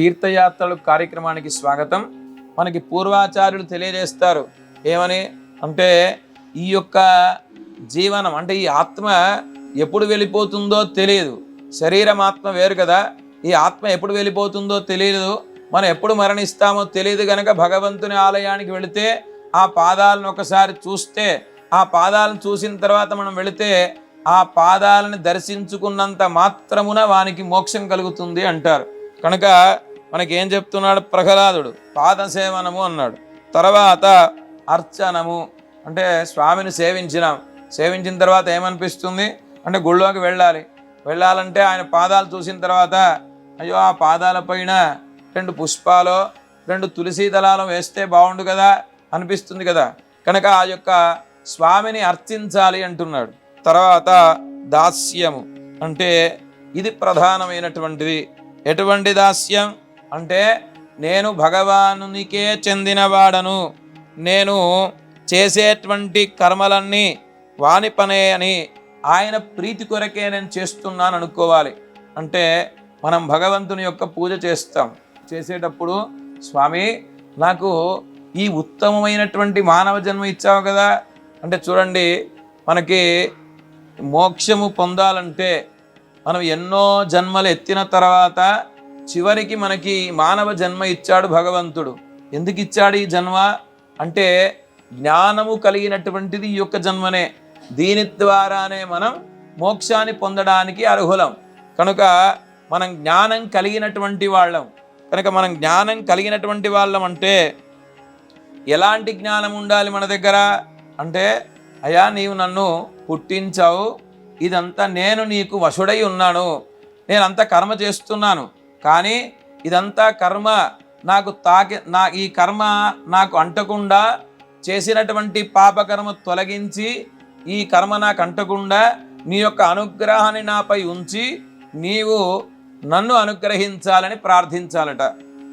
తీర్థయాత్రలు కార్యక్రమానికి స్వాగతం. మనకి పూర్వాచార్యులు తెలియజేస్తారు. ఏమని? అంటే ఈ యొక్క జీవనం అంటే ఈ ఆత్మ ఎప్పుడు వెళ్ళిపోతుందో తెలియదు శరీరం ఆత్మ వేరు కదా. ఈ ఆత్మ ఎప్పుడు వెళ్ళిపోతుందో తెలియదు మనం ఎప్పుడు మరణిస్తామో తెలియదు కనుక భగవంతుని ఆలయానికి వెళితే ఆ పాదాలను ఒకసారి చూస్తే ఆ పాదాలను చూసిన తర్వాత మనం వెళితే ఆ పాదాలను దర్శించుకున్నంత మాత్రమున వానికి మోక్షం కలుగుతుంది అంటారు. కనుక మనకి ఏం చెప్తున్నాడు? ప్రహ్లాదుడు. పాదసేవనము అన్నాడు. తర్వాత అర్చనము. అంటే స్వామిని సేవించినాం. సేవించిన తర్వాత ఏమనిపిస్తుంది? అంటే గుళ్ళోకి వెళ్ళాలి. వెళ్ళాలంటే ఆయన పాదాలు చూసిన తర్వాత అయ్యో ఆ పాదాల పైన రెండు పుష్పాలు రెండు తులసి దళాలు వేస్తే బాగుండు కదా? అనిపిస్తుంది కదా? కనుక ఆ యొక్క స్వామిని అర్చించాలి అంటున్నాడు. తర్వాత దాస్యము. అంటే ఇది ప్రధానమైనటువంటిది. ఎటువంటి దాస్యం? అంటే నేను భగవానునికే చెందినవాడను. నేను చేసేటువంటి కర్మలన్నీ వాని పనే అని ఆయన ప్రీతి కొరకే నేను చేస్తున్నాను అనుకోవాలి. అంటే మనం భగవంతుని యొక్క పూజ చేస్తాం. చేసేటప్పుడు స్వామి నాకు ఈ ఉత్తమమైనటువంటి మానవ జన్మ ఇచ్చావు కదా. అంటే చూడండి మనకి మోక్షము పొందాలంటే మనం ఎన్నో జన్మలు ఎత్తిన తర్వాత చివరికి మనకి మానవ జన్మ ఇచ్చాడు భగవంతుడు. ఎందుకు ఇచ్చాడు ఈ జన్మ? అంటే జ్ఞానము కలిగినటువంటిది ఈ యొక్క జన్మనే. దీని ద్వారానే మనం మోక్షాన్ని పొందడానికి అర్హులం. కనుక మనం జ్ఞానం కలిగినటువంటి వాళ్ళం. కనుక మనం జ్ఞానం కలిగినటువంటి వాళ్ళం అంటే ఎలాంటి జ్ఞానం ఉండాలి మన దగ్గర? అంటే అయ్యా నీవు నన్ను పుట్టించావు. ఇదంతా నేను నీకు వశుడై ఉన్నాను. నేను కర్మ చేస్తున్నాను. కానీ ఇదంతా కర్మ. నాకు తాకి నా ఈ కర్మ నాకు అంటకుండా చేసినటువంటి పాపకర్మ తొలగించి ఈ కర్మ నాకు అంటకుండా నీ యొక్క అనుగ్రహాన్ని నాపై ఉంచి నీవు నన్ను అనుగ్రహించాలని ప్రార్థించాలట.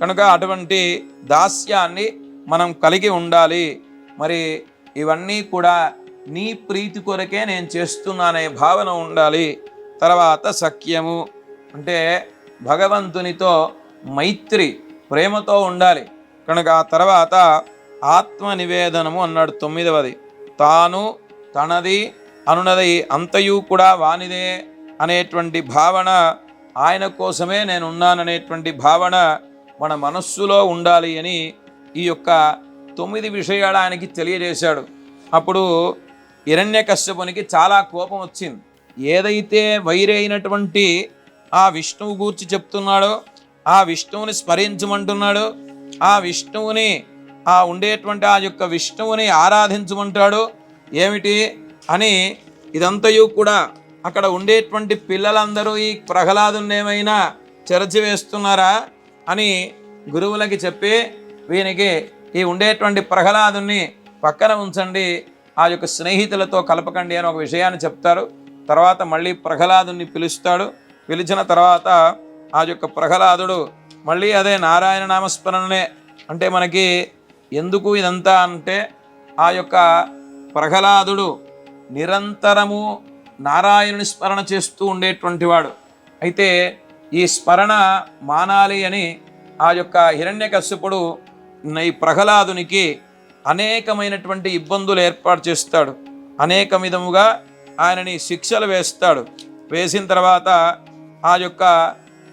కనుక అటువంటి దాస్యాన్ని మనం కలిగి ఉండాలి. మరి ఇవన్నీ కూడా నీ ప్రీతి కొరకే నేను చేస్తున్నానే భావన ఉండాలి. తర్వాత సఖ్యము. అంటే భగవంతునితో మైత్రి ప్రేమతో ఉండాలి. కనుక ఆ తర్వాత ఆత్మ నివేదనము అన్నాడు తొమ్మిదవది. తాను తనది అనునది అంతయు కూడా వానిదే అనేటువంటి భావన ఆయన కోసమే నేనున్నాననేటువంటి భావన మన మనస్సులో ఉండాలి అని ఈ యొక్క తొమ్మిది విషయాలు ఆయనకి తెలియజేశాడు. అప్పుడు హిరణ్యకశ్యపునికి చాలా కోపం వచ్చింది. ఏదైతే వైరైనటువంటి ఆ విష్ణువు గూర్చి చెప్తున్నాడో ఆ విష్ణువుని స్మరించమంటున్నాడు ఆ విష్ణువుని ఆ ఉండేటువంటి ఆ యొక్క విష్ణువుని ఆరాధించమంటాడు ఏమిటి అని ఇదంతయు కూడా అక్కడ ఉండేటువంటి పిల్లలందరూ ఈ ప్రహ్లాదుని ఏమైనా చెరచివేస్తున్నారా అని గురువులకి చెప్పి వీనికి ఈ ఉండేటువంటి ప్రహ్లాదుని పక్కన ఉంచండి ఆ యొక్క స్నేహితులతో కలపకండి అని ఒక విషయాన్ని చెప్తారు. తర్వాత మళ్ళీ ప్రహ్లాదుని పిలుస్తాడు. పిలిచిన తర్వాత ఆ యొక్క ప్రహ్లాదుడు మళ్ళీ అదే నారాయణ నామస్మరణనే అంటే మనకి ఎందుకు ఇదంతా అంటే ఆ యొక్క ప్రహ్లాదుడు నిరంతరము నారాయణుని స్మరణ చేస్తూ ఉండేటువంటి వాడు. అయితే ఈ స్మరణ మానాలి అని ఆ యొక్క హిరణ్యకశ్యపుడు ఈ ప్రహ్లాదునికి అనేకమైనటువంటి ఇబ్బందులు ఏర్పాటు చేస్తాడు. అనేక విధముగా ఆయనని శిక్షలు వేస్తాడు. వేసిన తర్వాత ఆ యొక్క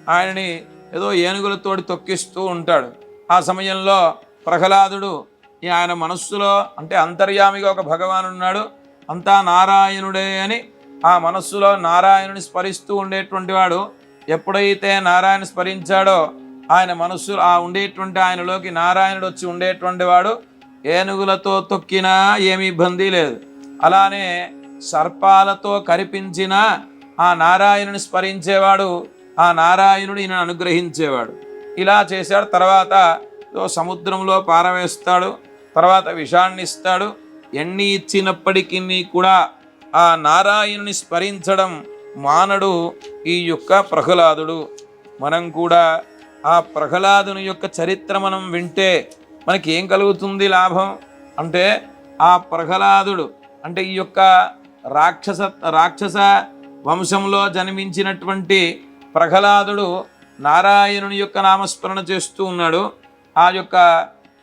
ఆయనని ఏదో ఏనుగులతోటి తొక్కిస్తూ ఉంటాడు. ఆ సమయంలో ప్రహ్లాదుడు ఈ ఆయన మనస్సులో అంటే అంతర్యామిగా ఒక భగవాను ఉన్నాడు. అంతా నారాయణుడే అని ఆ మనస్సులో నారాయణుని స్మరిస్తూ ఉండేటువంటి వాడు ఎప్పుడైతే నారాయణ స్మరించాడో ఆయన మనస్సు ఆ ఉండేటువంటి ఆయనలోకి నారాయణుడు వచ్చి ఉండేటువంటి వాడు ఏనుగులతో తొక్కినా ఏమి ఇబ్బంది లేదు. అలానే సర్పాలతో కరిపించిన ఆ నారాయణుని స్మరించేవాడు ఆ నారాయణుడు ఈయన అనుగ్రహించేవాడు. ఇలా చేశాడు. తర్వాత సముద్రంలో పారవేస్తాడు తర్వాత విషాన్ని ఇస్తాడు. ఎన్ని ఇచ్చినప్పటికీ కూడా ఆ నారాయణుని స్మరించడం మానడు ఈ యొక్క ప్రహ్లాదుడు. మనం కూడా ఆ ప్రహ్లాదుని యొక్క చరిత్ర మనం వింటే మనకి ఏం కలుగుతుంది లాభం? అంటే ఆ ప్రహ్లాదుడు అంటే ఈ యొక్క రాక్షస రాక్షస వంశంలో జన్మించినటువంటి ప్రహ్లాదుడు నారాయణుని యొక్క నామస్మరణ చేస్తూ ఉన్నాడు. ఆ యొక్క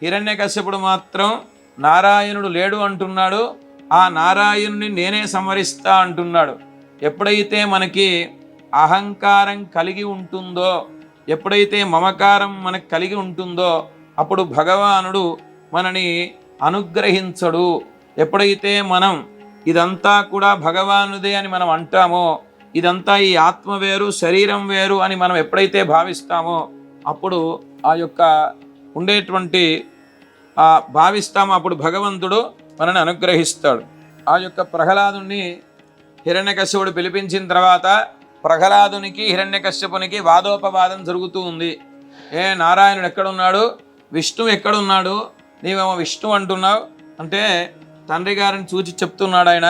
హిరణ్యకశ్యపుడు మాత్రం నారాయణుడు లేడు అంటున్నాడు. ఆ నారాయణుని నేనే సంవరిస్తా అంటున్నాడు. ఎప్పుడైతే మనకి అహంకారం కలిగి ఉంటుందో ఎప్పుడైతే మమకారం మనకు కలిగి ఉంటుందో అప్పుడు భగవానుడు మనని అనుగ్రహించడు. ఎప్పుడైతే మనం ఇదంతా కూడా భగవానుదే అని మనం అంటామో ఇదంతా ఈ ఆత్మ వేరు శరీరం వేరు అని మనం ఎప్పుడైతే భావిస్తామో అప్పుడు ఆ యొక్క ఉండేటువంటి భావిస్తామో అప్పుడు భగవంతుడు మనని అనుగ్రహిస్తాడు. ఆ యొక్క ప్రహ్లాదుని హిరణ్యకశ్యపుడు పిలిపించిన తర్వాత ప్రహ్లాదునికి హిరణ్యకశ్యపునికి వాదోపవాదం జరుగుతూ ఉంది. ఏ నారాయణుడు ఎక్కడున్నాడు? విష్ణు ఎక్కడున్నాడు? నీవేమో విష్ణు అంటున్నావు? అంటే తండ్రి గారిని చూచి చెప్తున్నాడు ఆయన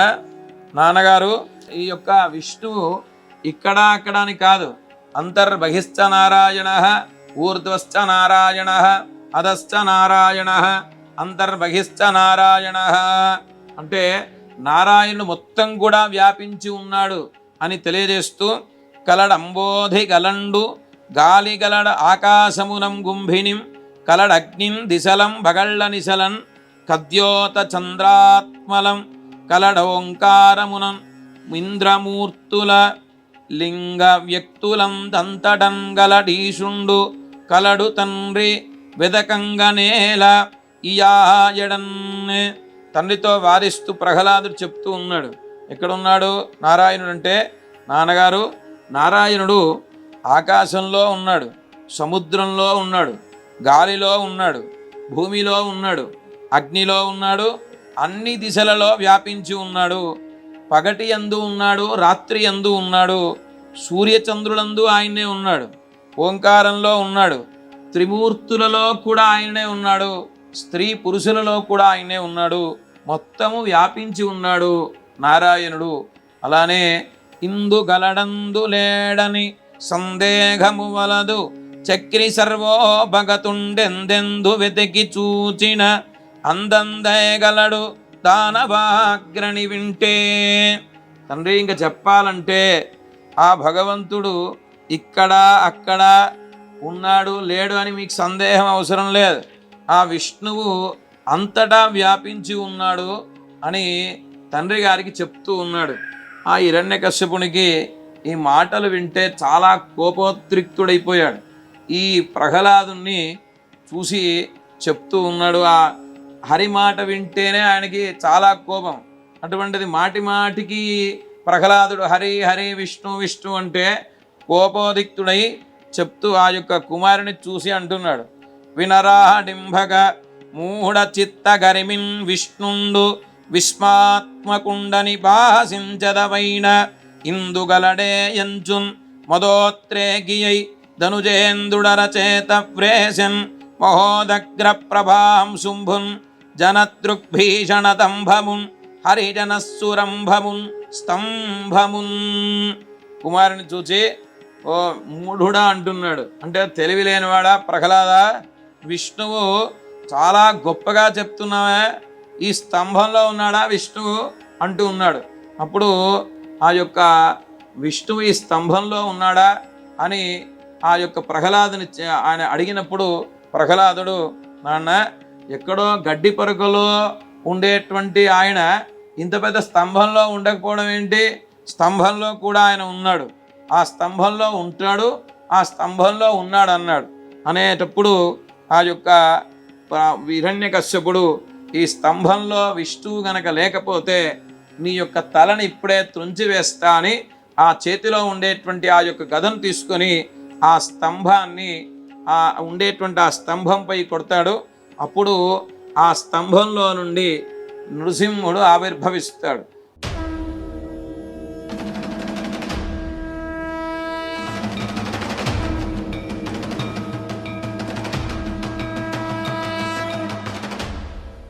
నాన్నగారు ఈ యొక్క విష్ణువు ఇక్కడ అక్కడ అని కాదు. అంతర్బహిశ్చ నారాయణ ఊర్ధ్వశ్చ నారాయణ అధశ్చ నారాయణ అంతర్బహిశ్చ నారాయణ అంటే నారాయణుడు మొత్తం కూడా వ్యాపించి ఉన్నాడు అని తెలియజేస్తూ కలడంబోధి గలండు గాలి గలడ ఆకాశమునం గుంభినిం కలడగ్నిం దిశలం భగళ్ళ నిశలన్ కద్యోత చంద్రాత్మలం కలడోంకారమునం ఇంద్రమూర్తుల లింగ వ్యక్తులం దంతడంగలడీషుండు కలడు తండ్రి వెదకంగనేల ఇయాయడన్ తండ్రితో వారిస్తూ ప్రహ్లాదుడు చెప్తూ ఉన్నాడు. ఎక్కడున్నాడు? నారాయణుడు అంటే నాన్నగారు నారాయణుడు ఆకాశంలో ఉన్నాడు సముద్రంలో ఉన్నాడు గాలిలో ఉన్నాడు భూమిలో ఉన్నాడు. అగ్నిలో ఉన్నాడు అన్ని దిశలలో వ్యాపించి ఉన్నాడు. పగటి ఎందు ఉన్నాడు రాత్రి ఎందు ఉన్నాడు. సూర్యచంద్రులందు ఆయనే ఉన్నాడు. ఓంకారంలో ఉన్నాడు. త్రిమూర్తులలో కూడా ఆయనే ఉన్నాడు. స్త్రీ పురుషులలో కూడా ఆయనే ఉన్నాడు. మొత్తము వ్యాపించి ఉన్నాడు నారాయణుడు. అలానే ఇందు గలడందు లేడని సందేహము వలదు. చక్రి సర్వోభగతుండెందెందు వెతికి చూచిన అందందేగలడు దానవాగ్రణి వింటే. తండ్రి ఇంకా చెప్పాలంటే ఆ భగవంతుడు ఇక్కడ అక్కడ ఉన్నాడు లేడు అని మీకు సందేహం అవసరం లేదు. ఆ విష్ణువు అంతటా వ్యాపించి ఉన్నాడు అని తండ్రి గారికి చెప్తూ ఉన్నాడు. ఆ హిరణ్యకశ్యపునికి ఈ మాటలు వింటే చాలా కోపోద్రిక్తుడైపోయాడు. ఈ ప్రహ్లాదుని చూసి చెప్తూ ఉన్నాడు ఆ హరి మాట వింటేనే ఆయనకి చాలా కోపం. అటువంటిది మాటి మాటికి ప్రహ్లాదుడు హరి హరి విష్ణు విష్ణు అంటే కోపోదిక్తుడై చెప్తూ ఆ యొక్క కుమారుని చూసి అంటున్నాడు. వినరాడింభగ మూఢ చిత్త గరిమిన్ విష్ణుండు విస్మాత్మకుండని భాసించదవైన ఇందుగలడే ఎంచున్ మదోత్రేగియై ధనుజేందుడరచేత వ్రేశన్ మహోదగ్ర ప్రభాం శుంభున్ జనదృగ్భీషణతంభమున్ హరిజనస్సురంభమున్ స్తంభమున్ కుమారుని చూచి ఓ మూఢుడా అంటున్నాడు. అంటే తెలివి లేనివాడా? ప్రహ్లాద విష్ణువు చాలా గొప్పగా చెప్తున్నావే. ఈ స్తంభంలో ఉన్నాడా విష్ణువు? అంటూ ఉన్నాడు. అప్పుడు ఆ యొక్క విష్ణువు ఈ స్తంభంలో ఉన్నాడా? అని ఆ యొక్క ప్రహ్లాదుని ఆయన అడిగినప్పుడు ప్రహ్లాదుడు నాన్న ఎక్కడో గడ్డి పరుకలో ఉండేటువంటి ఆయన ఇంత పెద్ద స్తంభంలో ఉండకపోవడం ఏంటి? స్తంభంలో కూడా ఆయన ఉన్నాడు. ఆ స్తంభంలో ఉంటాడు ఆ స్తంభంలో ఉన్నాడు అన్నాడు అనేటప్పుడు ఆ యొక్క హిరణ్యకశ్యపుడు ఈ స్తంభంలో విష్ణువు గనక లేకపోతే నీ యొక్క తలని ఇప్పుడే త్రుంచి వేస్తా అని ఆ చేతిలో ఉండేటువంటి ఆ యొక్క గదను తీసుకొని ఆ స్తంభాన్ని ఆ ఉండేటువంటి ఆ స్తంభంపై కొడతాడు. అప్పుడు ఆ స్తంభంలో నుండి నృసింహుడు ఆవిర్భవిస్తాడు.